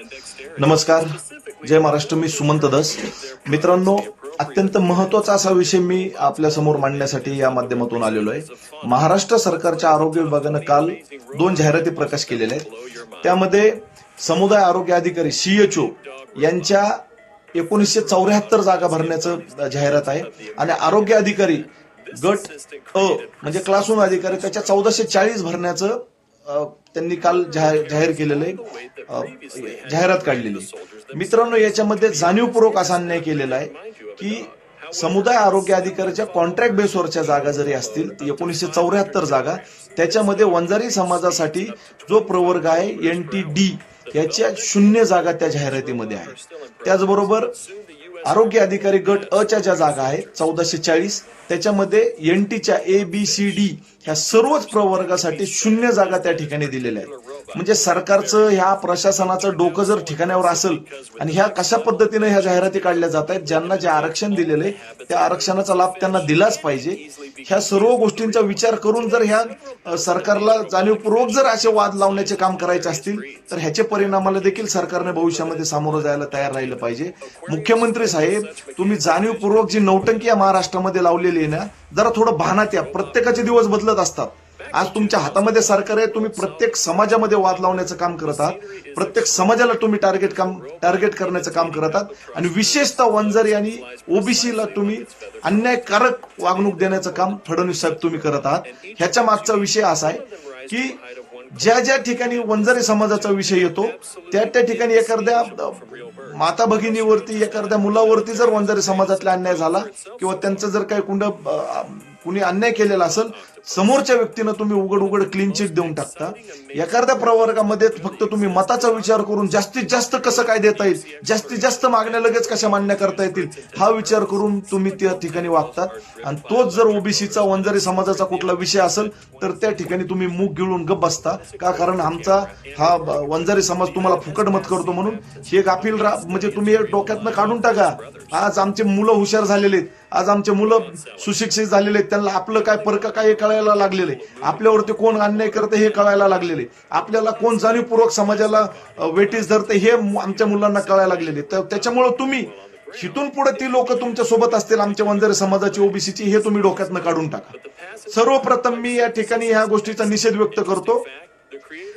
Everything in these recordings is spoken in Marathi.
नमस्कार. जय महाराष्ट्र मी सुमंत दस. मित्रांनो अत्यंत महत्त्वाचा असा विषय मी आपल्यासमोर मांडण्यासाठी या माध्यमातून आलेलो आहे. महाराष्ट्र सरकारच्या आरोग्य विभागानं काल दोन जाहिराती प्रकाश केलेल्या आहेत. त्यामध्ये समुदाय आरोग्य अधिकारी सीएचओ यांच्या एकोणीसशे चौऱ्याहत्तर जागा भरण्याचं जाहिरात आहे. आणि आरोग्य अधिकारी गट अ म्हणजे क्लास वन अधिकारी त्याच्या चौदाशे चाळीस भरण्याचं त्यांनी काल जाहीर जाहीर केलेलं आहे जाहिरात काढलेली. मित्रांनो याच्यामध्ये जाणीवपूर्वक असा अन्याय केलेला आहे की समुदाय आरोग्य अधिकाऱ्याच्या कॉन्ट्रॅक्ट बेसवरच्या जागा जरी असतील ती एकोणीसशे चौऱ्याहत्तर जागा त्याच्यामध्ये वंजारी समाजासाठी जो प्रवर्ग आहे एन टी डी याच्या शून्य जागा त्या जाहिरातीमध्ये आहे. त्याचबरोबर आरोग्य अधिकारी गट अ च्या ज्या जागा आहेत चौदाशे चाळीस त्याच्यामध्ये एन टीच्या ए बी सी डी ह्या सर्वच प्रवर्गासाठी शून्य जागा त्या ठिकाणी दिलेल्या आहेत. म्हणजे सरकारचं ह्या प्रशासनाचं डोकं जर ठिकाणावर असेल आणि ह्या कशा पद्धतीने ह्या जाहिराती काढल्या जात आहेत ज्यांना जे आरक्षण दिलेले त्या आरक्षणाचा लाभ त्यांना दिलाच पाहिजे. ह्या सर्व गोष्टींचा विचार करून जर ह्या सरकारला जाणीवपूर्वक जर असे वाद लावण्याचे काम करायचे असतील तर ह्याचे परिणामाला देखील सरकारने भविष्यामध्ये सामोरं जायला तयार राहिलं पाहिजे. मुख्यमंत्री साहेब तुम्ही जाणीवपूर्वक जी नौटंकी या महाराष्ट्रामध्ये लावलेली आहे ना जरा थोडं भानात या. प्रत्येकाचे दिवस बदलत असतात. आज तुमच्या हातामध्ये सरकार आहे तुम्ही प्रत्येक समाजामध्ये वाद लावण्याचं काम करत आहात. प्रत्येक समाजाला तुम्ही टार्गेट काम टार्गेट करण्याचं काम करत आहात. आणि विशेषतः वंजारी आणि ओबीसीला तुम्ही अन्यायकारक वागणूक देण्याचं काम फडणवीस साहेब तुम्ही करत आहात. ह्याच्या मागचा विषय असा आहे की ज्या ज्या ठिकाणी वंजारी समाजाचा विषय येतो त्या त्या ठिकाणी एखाद्या माता भगिनीवरती एखाद्या मुलावरती जर वंजारी समाजातला अन्याय झाला किंवा त्यांचं जर काही कुंड कुणी अन्याय केलेला असेल समोरच्या व्यक्तीनं तुम्ही उघड उघड क्लीन चिट देऊन टाकता. एखाद्या प्रवर्गामध्ये फक्त तुम्ही मताचा विचार करून जास्तीत जास्त कसं काय देता येईल जास्तीत जास्त मागण्या लगेच कशा मान्य करता येतील हा विचार करून तुम्ही त्या ठिकाणी वागतात आणि तोच जर ओबीसीचा वंजारी समाजाचा कुठला विषय असेल तर त्या ठिकाणी तुम्ही मूग गिळून गप बसता. का? कारण आमचा हा वंजारी समाज तुम्हाला फुकट मत करतो म्हणून. हे गाफील म्हणजे तुम्ही डोक्यातनं काढून टाका. आज आमचे मुलं हुशार झालेले आहेत. आज आमचे मुलं सुशिक्षित झालेले आहेत त्यांना आपलं काय परक काय हे कळायला लागलेले आपल्यावरती कोण अन्याय करते हे कळायला लागलेले आपल्याला कोण जाणीवपूर्वक समाजाला वेटीस धरते हे आमच्या मुलांना कळायला लागलेले तर त्याच्यामुळे तुम्ही हिथून पुढे ती लोक तुमच्यासोबत असतील आमच्या वंजारी समाजाची ओबीसीची हे तुम्ही डोक्यातनं काढून टाका. सर्वप्रथम मी या ठिकाणी ह्या गोष्टीचा निषेध व्यक्त करतो.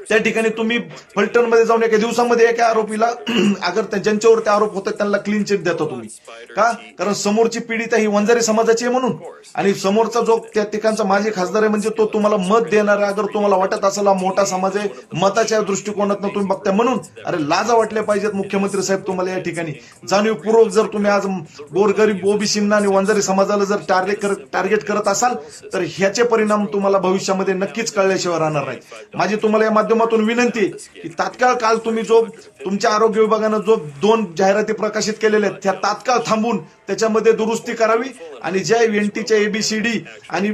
त्या ठिकाणी तुम्ही फलटणमध्ये जाऊन एका दिवसामध्ये एका आरोपीला अगर त्या- ज्यांच्यावरती आरोप होतात त्यांना क्लीन चिट देता तुम्ही. का? कारण समोरची पीडिता ही वंजारी समाजाची आहे म्हणून. आणि समोरचा जो त्या ठिकाणचा माजी खासदार आहे म्हणजे तो तुम्हाला मत देणारा अगर तुम्हाला वाटत असेल मोठा समाज आहे मताच्या दृष्टिकोनातून तुम्ही बघताय म्हणून. अरे लाजा वाटल्या पाहिजेत मुख्यमंत्री साहेब तुम्हाला या ठिकाणी. जाणीवपूर्वक जर तुम्ही आज गोरगरीब ओबीसींना आणि वंजारी समाजाला जर टार्गेट करत टार्गेट करत असाल तर ह्याचे परिणाम तुम्हाला भविष्यामध्ये नक्कीच कळल्याशिवाय राहणार नाहीत. माझी तुम्हाला या माध्यमातून विनंती की तात्काळ काल तुम्ही जो तुमच्या आरोग्य विभागानं जो दोन जाहिराती प्रकाशित केलेल्या आहेत त्या तात्काळ थांबून त्याच्यामध्ये दुरुस्ती करावी आणि ज्या एनटीच्या एबीसीडी आणि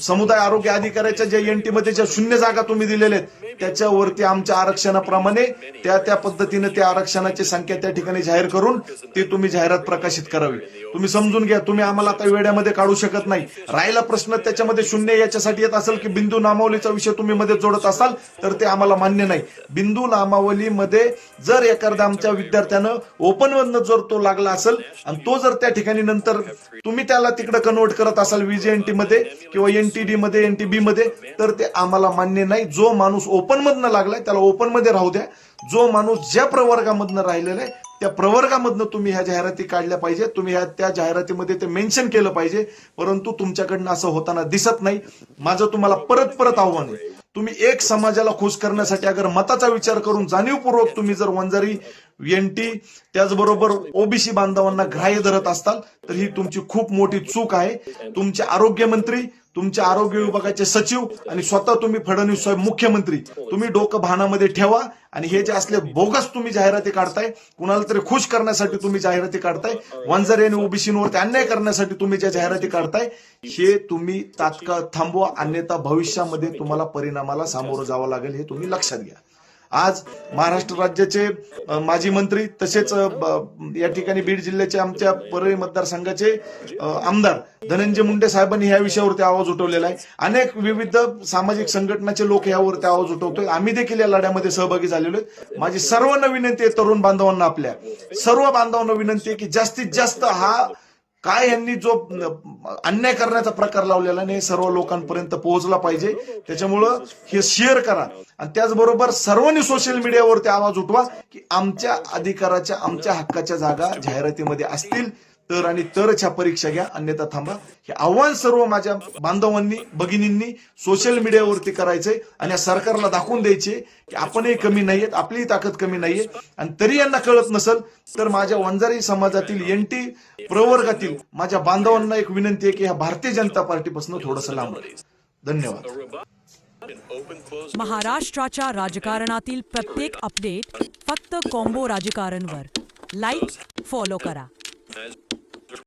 समुदाय आरोग्य अधिकाऱ्याच्या ज्या एनटी मध्ये ज्या शून्य जागा तुम्ही दिलेल्या आहेत त्याच्यावरती आमच्या आरक्षणाप्रमाणे त्या त्या पद्धतीने त्या आरक्षणाची संख्या त्या ठिकाणी जाहीर करून ती तुम्ही जाहिरात प्रकाशित करावी. तुम्ही समजून घ्या तुम्ही आम्हाला आता वेड्यामध्ये काढू शकत नाही. राहिला प्रश्न त्याच्यामध्ये शून्य याच्यासाठी येत असेल की बिंदू नामावलीचा विषय तुम्ही मध्ये जोडत असाल तर ते आम्हाला मान्य नाही. बिंदू नामावलीमध्ये जर एखादा आमच्या विद्यार्थ्यानं ओपन मधनं जर तो लागला असेल आणि तो जर त्या ठिकाणी नंतर तुम्ही त्याला तिकडे कन्वर्ट करत असाल व्हीजेएनटी मध्ये किंवा एनटीडी मध्ये एनटीबी मध्ये तर ते आम्हाला मान्य नाही. जो माणूस ओपन मधनं लागलाय त्याला ओपनमध्ये राहू द्या. जो माणूस ज्या प्रवर्गामधनं राहिलेला आहे त्या प्रवर्गामधनं तुम्ही ह्या जाहिराती काढल्या पाहिजे तुम्ही ह्या त्या जाहिरातीमध्ये ते मेन्शन केलं पाहिजे. परंतु तुमच्याकडनं असं होताना दिसत नाही. माझं तुम्हाला परत परत आव्हान आहे. तुम्ही एक समाजाला खुश करण्यासाठी अगर मताचा विचार करून जाणीवपूर्वक तुम्ही जर वंजारी एनटी त्याचबरोबर ओबीसी बांधवांना ग्राह्य धरत असताल तर ही तुमची खूप मोठी चूक आहे. तुमचे आरोग्यमंत्री तुमच्या आरोग्य विभागाचे सचिव आणि स्वतः तुम्ही फडणवीस साहेब मुख्यमंत्री. तुम्ही डोकं भानामध्ये ठेवा आणि हे जे असले बोगस तुम्ही जाहिराती काढताय कुणाला तरी खुश करण्यासाठी तुम्ही जाहिराती काढताय वंजारी आणि ओबीसीवरती अन्याय करण्यासाठी तुम्ही ज्या जाहिराती काढताय हे तुम्ही तात्काळ थांबवा. अन्यथा भविष्यामध्ये तुम्हाला परिणामाला सामोरं जावं लागेल हे तुम्ही लक्षात घ्या. आज महाराष्ट्र राज्याचे माजी मंत्री तसेच या ठिकाणी बीड जिल्ह्याचे आमच्या परळी मतदारसंघाचे आमदार धनंजय मुंडे साहेबांनी या विषयावरती आवाज उठवलेला आहे. अनेक विविध सामाजिक संघटनाचे लोक यावरती आवाज उठवतोय. आम्ही देखील या लढ्यामध्ये सहभागी झालेलो आहे माझी सर्वांना विनंती आहे तरुण बांधवांना आपल्या. सर्व बांधवांना विनंती आहे की जास्तीत जास्त हा काय यांनी जो अन्याय करण्याचा प्रकार लावलेला नाही सर्व लोकांपर्यंत पोहोचला पाहिजे. त्याच्यामुळं हे शेअर करा. आणि त्याचबरोबर सर्वांनी सोशल मीडियावरती आवाज उठवा की आमच्या अधिकाराच्या आमच्या हक्काच्या जागा जाहिरातीमध्ये असतील. तर आणि तरच्या परीक्षा घ्या अन्यथा थांबा. हे आव्हान सर्व माझ्या बांधवांनी भगिनींनी सोशल मीडियावरती करायचंय आणि या सरकारला दाखवून द्यायचे की आपणही कमी नाहीयेत आपलीही ताकद कमी नाहीये आणि तरी यांना कळत नसेल तर माझ्या वंजारी समाजातील एनटी प्रवर्गातील माझ्या बांधवांना एक विनंती आहे की ह्या भारतीय जनता पार्टीपासून थोडंसं लांब धन्यवाद. महाराष्ट्राच्या राजकारणातील प्रत्येक अपडेट फक्त कॉम्बो राजकारणवर. लाईक फॉलो करा. As